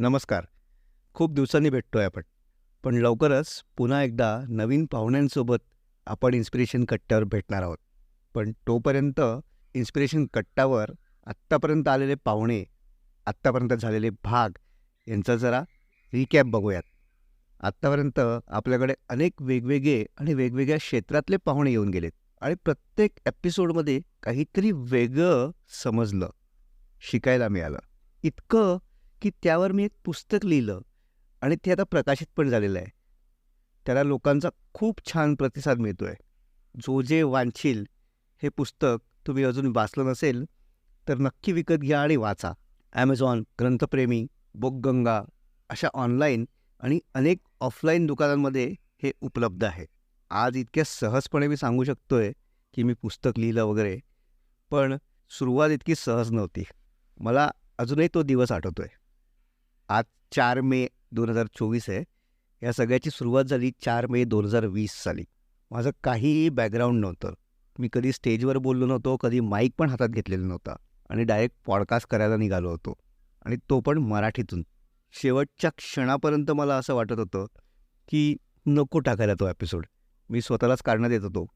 नमस्कार. खूप दिवसांनी भेटतोय आपण. पण लवकरच पुन्हा एकदा नवीन पाहुण्यांसोबत आपण इन्स्पिरेशन कट्ट्यावर भेटणार आहोत. पण तोपर्यंत इन्स्पिरेशन कट्टावर आत्तापर्यंत आलेले पाहुणे आत्तापर्यंत झालेले भाग यांचा जरा रिकॅप बघूयात. आत्तापर्यंत आपल्याकडे अनेक वेगवेगळे आणि वेगवेगळ्या क्षेत्रातले पाहुणे येऊन गेलेत. आणि प्रत्येक एपिसोडमध्ये काहीतरी वेगळं समजलं शिकायला मिळालं. इतकं की त्यावर मी एक पुस्तक लिहिलं आणि ते आता प्रकाशित पण झालेलं आहे. त्याला लोकांचा खूप छान प्रतिसाद मिळतो आहे जो जे वांछील हे पुस्तक तुम्ही अजून वाचलं नसेल तर नक्की विकत घ्या आणि वाचा. ॲमेझॉन ग्रंथप्रेमी बुकगंगा अशा ऑनलाईन आणि अनेक ऑफलाईन दुकानांमध्ये हे उपलब्ध आहे. आज इतक्या सहजपणे मी सांगू शकतोय की मी पुस्तक लिहिलं वगैरे पण सुरुवात इतकी सहज नव्हती. मला अजूनही तो दिवस आठवतोय. आज चार मे दोन हजार चोवीस आहे. या सगळ्याची सुरुवात झाली चार मे दोन हजार वीस साली. माझं काहीही बॅकग्राऊंड नव्हतं. मी कधी स्टेजवर बोललो नव्हतो कधी माईक पण हातात घेतलेला नव्हता आणि डायरेक्ट पॉडकास्ट करायला निघालो होतो. आणि तो पण मराठीतून. शेवटच्या क्षणापर्यंत मला असं वाटत होतं की नको टाकायला तो एपिसोड मी स्वतःलाच काढण्यात येत होतो.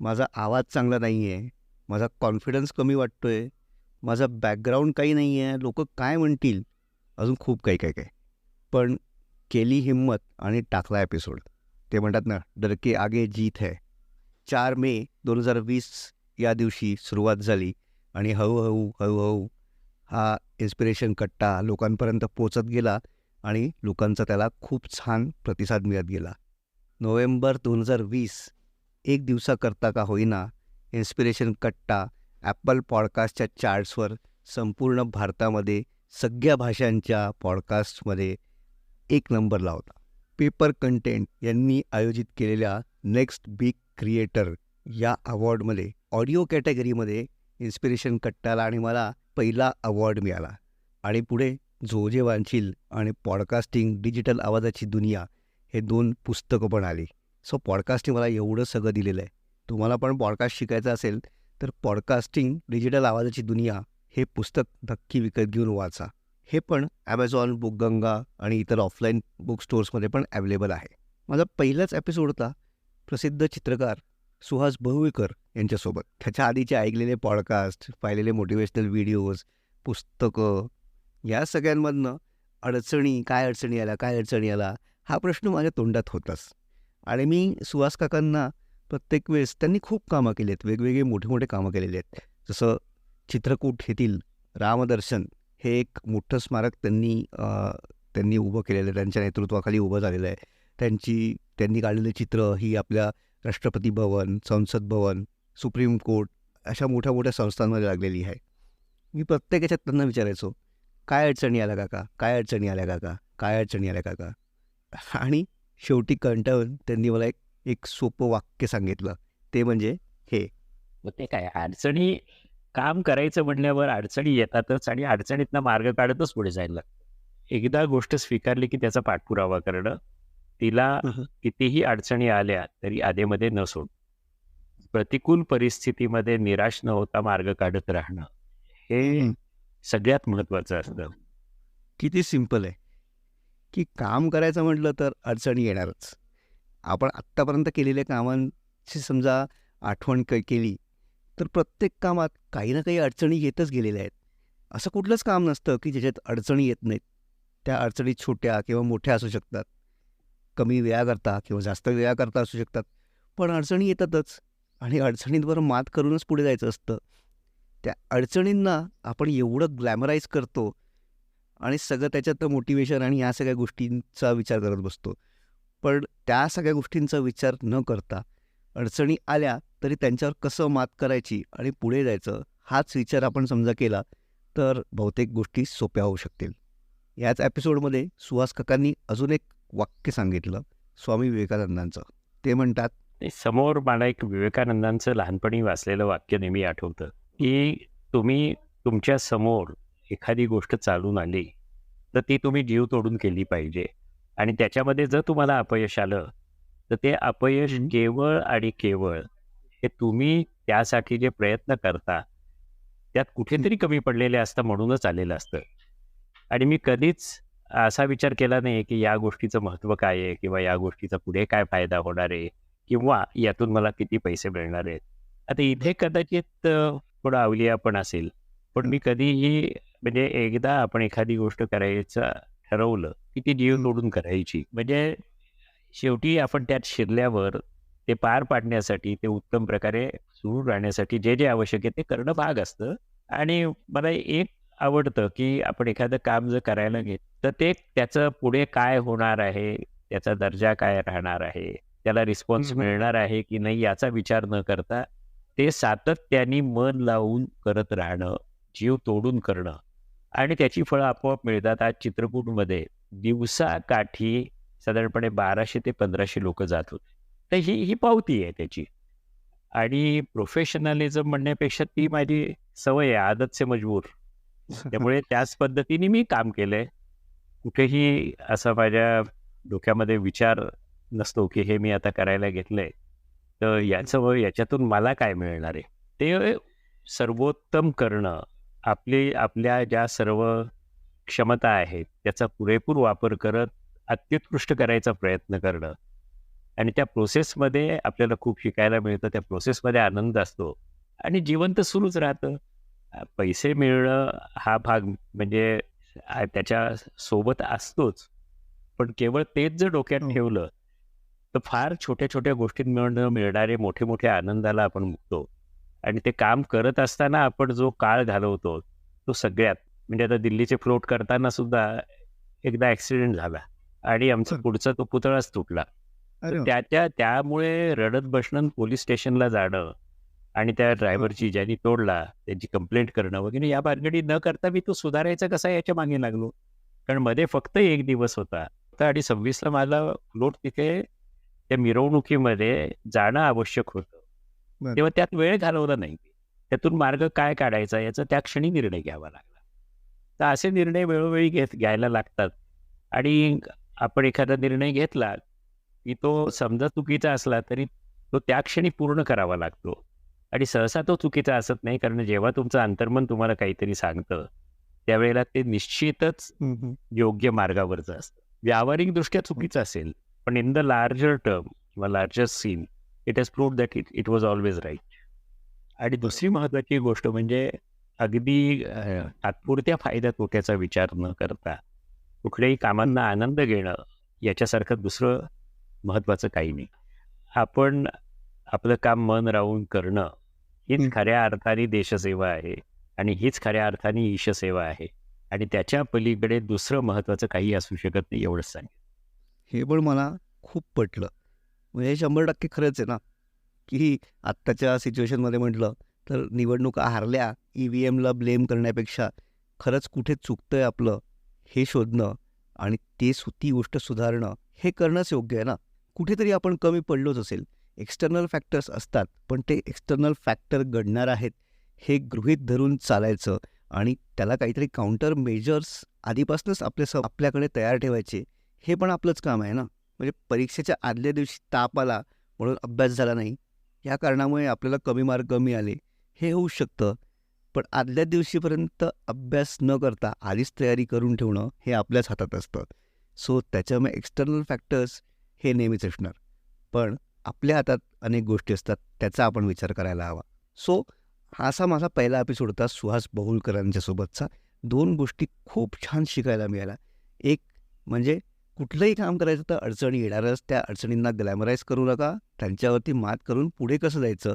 माझा आवाज चांगला नाही आहे माझा कॉन्फिडन्स कमी वाटतो आहे माझा बॅकग्राऊंड काही नाही आहे लोक काय म्हणतील? अजून खूप काही काही काय पण केली हिंमत आणि टाकला एपिसोड ते म्हणतात ना डरके आगे जीत है. चार मे दोन हजार वीस या दिवशी सुरुवात झाली आणि हळूहळू हळूहळू हा इन्स्पिरेशन कट्टा लोकांपर्यंत पोचत गेला आणि लोकांचा त्याला खूप छान प्रतिसाद मिळत गेला. नोव्हेंबर दोन हजार वीस एक दिवसाकरता का होईना इन्स्पिरेशन कट्टा ॲपल पॉडकास्टच्या चार्ट्सवर संपूर्ण भारतामध्ये सगळ्या भाषांच्या पॉडकास्टमध्ये एक नंबरला होता पेपर कंटेंट यांनी आयोजित केलेल्या नेक्स्ट बिग क्रिएटर या अवॉर्डमध्ये ऑडिओ कॅटेगरीमध्ये इन्स्पिरेशन कट्टाला आणि मला पहिला अवॉर्ड मिळाला. आणि पुढे झोजे वांशील आणि पॉडकास्टिंग डिजिटल आवाजाची दुनिया हे दोन पुस्तकं पण आली. सो पॉडकास्टिंग मला एवढं सगळं दिलेलं आहे. तुम्हाला पण पॉडकास्ट शिकायचं असेल तर पॉडकास्टिंग डिजिटल आवाजाची दुनिया हे पुस्तक नक्की विकत घेऊन वाचा. हे पण ॲमेझॉन बुकगंगा आणि इतर ऑफलाईन बुक स्टोअर्समध्ये पण अवेलेबल आहे. माझा पहिलाच एपिसोड होता प्रसिद्ध चित्रकार सुहास बहुळकर यांच्यासोबत. त्याच्या आधीचे ऐकलेले पॉडकास्ट पाहिलेले मोटिवेशनल व्हिडिओज पुस्तकं या सगळ्यांमधनं अडचणी काय अडचणी आल्या काय अडचणी आला हा प्रश्न माझ्या तोंडात होताच. आणि मी सुहास काकांना प्रत्येक वेळेस त्यांनी खूप कामं केली आहेत वेगवेगळे मोठे मोठे कामं केलेले आहेत. जसं चित्रकूट येथील रामदर्शन हे एक मोठं स्मारक त्यांनी त्यांनी उभं केलेलं आहे. त्यांच्या नेतृत्वाखाली उभं झालेलं आहे. त्यांची त्यांनी काढलेली चित्र ही आपल्या राष्ट्रपती भवन संसद भवन सुप्रीम कोर्ट अशा मोठ्या मोठ्या संस्थांमध्ये लागलेली आहे. मी प्रत्येक याच्यात त्यांना विचारायचो काय अडचणी आल्या काका? काय अडचणी आल्या काका? काय अडचणी आल्या काका? आणि शेवटी कंटाळून त्यांनी मला एक एक सोपं वाक्य सांगितलं. ते म्हणजे हे. मग ते काय अडचणी काम करायचं म्हणल्यावर अडचणी येतातच आणि अडचणीतनं मार्ग काढतच पुढे जायला लागतं. एकदा गोष्ट स्वीकारली की त्याचा पाठपुरावा करणं तिला कितीही अडचणी आल्या तरी आधेमध्ये न सोड. प्रतिकूल परिस्थितीमध्ये निराश न होता मार्ग काढत राहणं हे सगळ्यात महत्वाचं असतं. किती सिंपल आहे. की काम करायचं म्हटलं तर अडचणी येणारच. आपण आत्तापर्यंत केलेल्या कामांची समजा आठवण केली तर प्रत्येक कामात काही ना काही अडचणी येतच गेलेल्या आहेत. असं कुठलंच काम नसतं की ज्याच्यात अडचणी येत नाहीत. त्या अडचणी छोट्या किंवा मोठ्या असू शकतात. कमी वेळाकरता किंवा जास्त वेळाकरता असू शकतात. पण अडचणी येतातच. आणि अडचणींवर मात करूनच पुढे जायचं असतं. त्या अडचणींना आपण एवढं ग्लॅमराईज करतो आणि सगळं त्याच्यात मोटिवेशन आणि या सगळ्या गोष्टींचा विचार करत बसतो. पण त्या सगळ्या गोष्टींचा विचार न करता अडचणी आल्या तरी त्यांच्यावर कसं मात करायची आणि पुढे जायचं हाच विचार आपण समजा केला तर बहुतेक गोष्टी सोप्या होऊ शकतील. याच एपिसोडमध्ये सुहास काकांनी अजून एक वाक्य सांगितलं स्वामी विवेकानंदांचं. ते म्हणतात ते समोर मला एक विवेकानंदांचं लहानपणी वाचलेलं वाक्य नेहमी आठवतं की तुम्ही तुमच्यासमोर एखादी गोष्ट चालून आली तर ती तुम्ही जीव तोडून केली पाहिजे. आणि त्याच्यामध्ये जर तुम्हाला अपयश आलं तर ते अपयश केवळ आणि केवळ हे तुम्ही त्यासाठी जे प्रयत्न करता त्यात कुठेतरी कमी पडलेले असतं म्हणूनच आलेलं असतं. आणि मी कधीच असा विचार केला नाही की या गोष्टीचं महत्त्व काय आहे किंवा या गोष्टीचा पुढे काय फायदा होणार आहे किंवा यातून मला किती पैसे मिळणार आहेत. आता इथे कदाचित थोडं अवलिया पण असेल पण मी कधीही म्हणजे एकदा आपण एखादी गोष्ट करायचं ठरवलं की ती जीव तोडून करायची. म्हणजे शेवटी आपण त्यात शिरल्यावर ते पार पाडण्यासाठी ते उत्तम प्रकारे सुरू राहण्यासाठी जे जे आवश्यक आहे ते करणं भाग असतं. आणि मला एक आवडतं की आपण एखादं काम जर करायला घेत तर ते त्याचं पुढे काय होणार आहे त्याचा दर्जा काय राहणार आहे त्याला रिस्पॉन्स. मिळणार आहे की नाही याचा विचार न करता ते सातत्याने मन लावून करत राहणं जीव तोडून करणं. आणि त्याची फळं आपोआप मिळतात. आज चित्रकूटमध्ये दिवसाकाठी साधारणपणे बाराशे ते पंधराशे लोक जात होते. तर ही ही पावती आहे त्याची. आणि प्रोफेशनलिझम म्हणण्यापेक्षा ती माझी सवय आहे आदत से मजबूर. त्यामुळे त्याच पद्धतीने मी काम केलंय. कुठेही असा माझ्या डोक्यामध्ये विचार नसतो की हे मी आता करायला घेतलंय. तर याचं याच्यातून मला काय मिळणार आहे? ते सर्वोत्तम करणं आपली आपल्या ज्या सर्व क्षमता आहेत त्याचा पुरेपूर वापर करत अत्युत्कृष्ट करायचा प्रयत्न करणं आणि त्या प्रोसेसमध्ये आपल्याला खूप शिकायला मिळतं त्या प्रोसेसमध्ये आनंद असतो आणि जीवन तर सुरूच राहतं पैसे मिळणं हा भाग म्हणजे त्याच्या सोबत असतोच पण केवळ तेच जर डोक्यात हो. ठेवलं तर फार छोट्या छोट्या गोष्टीत मिळणं मिळणारे मोठे मोठे आनंदाला आपण मुकतो आणि ते काम करत असताना आपण जो काळ घालवतो तो सगळ्यात म्हणजे आता दिल्लीचे फ्लोट करताना सुद्धा एकदा ॲक्सिडेंट झाला आणि आमचा. पुढचा तो पुतळाच तुटला. त्याच्या त्यामुळे रडत बसणं पोलीस स्टेशनला जाणं आणि त्या ड्रायव्हरची ज्यांनी तोडला त्यांची कंप्लेंट करणं वगैरे या भानगडी न करता मी तो सुधारायचा कसा याच्या मागे लागलो? कारण मध्ये फक्त एक दिवस होता. आणि सव्वीसला मला फ्लोट तिथे त्या मिरवणुकीमध्ये जाणं आवश्यक होतं. तेव्हा त्यात वेळ घालवला नाही. त्यातून मार्ग काय काढायचा याचा त्या क्षणी निर्णय घ्यावा लागला. तर असे निर्णय वेळोवेळी घेत घ्यायला लागतात. आणि आपण एखादा निर्णय घेतला की तो समजा चुकीचा असला तरी तो त्या क्षणी पूर्ण करावा लागतो. आणि सहसा तो चुकीचा असत नाही कारण जेव्हा तुमचं अंतर्मन तुम्हाला काहीतरी सांगतं त्यावेळेला ते निश्चितच. योग्य मार्गावरचं असतं. व्यावहारिकदृष्ट्या चुकीचं असेल पण इन द लार्जर टर्म किंवा larger scene it has prove that it it was always right. आणि दुसरी महत्त्वाची गोष्ट म्हणजे अगदी तात्पुरत्या फायद्या तोट्याचा विचार न करता कुठल्याही कामांना आनंद घेणं याच्यासारखं दुसरं महत्त्वाचं काही नाही. आपण आपलं काम मन राहून करणं हीच. खऱ्या अर्थाने देशसेवा आहे आणि हीच खऱ्या अर्थाने ईशसेवा आहे आणि त्याच्या पलीकडे दुसरं महत्त्वाचं काही असू शकत नाही एवढंच सांगेन. हे पण मला खूप पटलं. म्हणजे हे शंभर टक्के खरंच आहे ना की आत्ताच्या सिच्युएशनमध्ये म्हटलं तर निवडणुका हारल्या ई व्ही एमला ब्लेम करण्यापेक्षा खरंच कुठे चुकतंय आपलं हे शोधणं आणि ते ती गोष्ट सुधारणं हे करणंच योग्य आहे ना. कुठेतरी आपण कमी पडलोच असेल. एक्सटर्नल फॅक्टर्स असतात पण ते एक्सटर्नल फॅक्टर घडणार आहेत हे गृहीत धरून चालायचं आणि त्याला काहीतरी काउंटर मेजर्स आधीपासूनच आपल्या स आपल्याकडे तयार ठेवायचे हे पण आपलंच काम आहे ना? म्हणजे परीक्षेच्या आदल्या दिवशी ताप आला म्हणून अभ्यास झाला नाही या कारणामुळे आपल्याला कमी मार्क आले हे होऊ शकतं. पण आदल्या दिवशीपर्यंत अभ्यास न करता आधीच तयारी करून ठेवणं हे आपल्याच हातात असतं. सो त्याच्यामुळे एक्सटर्नल फॅक्टर्स हे नेहमीच असणार. पण आपल्या हातात अनेक गोष्टी असतात त्याचा आपण विचार करायला हवा. सो हा असा माझा पहिला एपिसोड होता सुहास बहुलकरांच्यासोबतचा दोन गोष्टी खूप छान शिकायला मिळाल्या. एक म्हणजे कुठलंही काम करायचं तर अडचणी येणारच त्या अडचणींना ग्लॅमराईज करू नका. त्यांच्यावरती मात करून पुढे कसं जायचं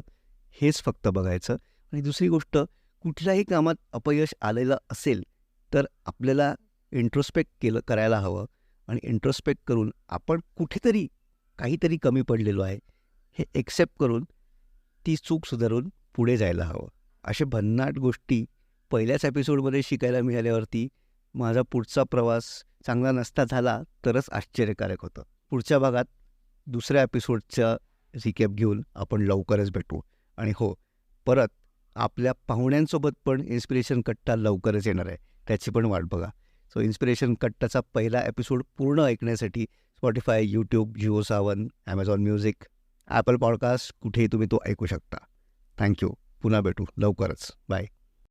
हेच फक्त बघायचं. आणि दुसरी गोष्ट कुठल्याही कामात अपयश आलेलं असेल तर आपल्याला इंट्रोस्पेक्ट केलं करायला हवं. आणि इंट्रोस्पेक्ट करून आपण कुठेतरी काहीतरी कमी पडलेलो आहे हे एक्सेप्ट करून ती चूक सुधारून पुढे जायला हवं. असे भन्नाट गोष्टी पहिल्याच एपिसोडमध्ये शिकायला मिळाल्यावरती माझा पुढचा प्रवास चांगला नसता झाला तरच आश्चर्यकारक होतं. पुढच्या भागात दुसऱ्या एपिसोडचं रिकॅप घेऊन आपण लवकरच भेटू. आणि हो परत आपल्या पाहुण्यांसोबत पण इन्स्पिरेशन कट्टा लवकरच येणार आहे. त्याची पण वाट बघा. सो इन्स्पिरेशन कट्टाचा पहिला एपिसोड पूर्ण ऐकण्यासाठी Spotify YouTube Jio Saavn Amazon Music Apple Podcast कुठेही तुम्ही तो ऐकू शकता. थँक्यू पुन्हा भेटू. लवकरच. बाय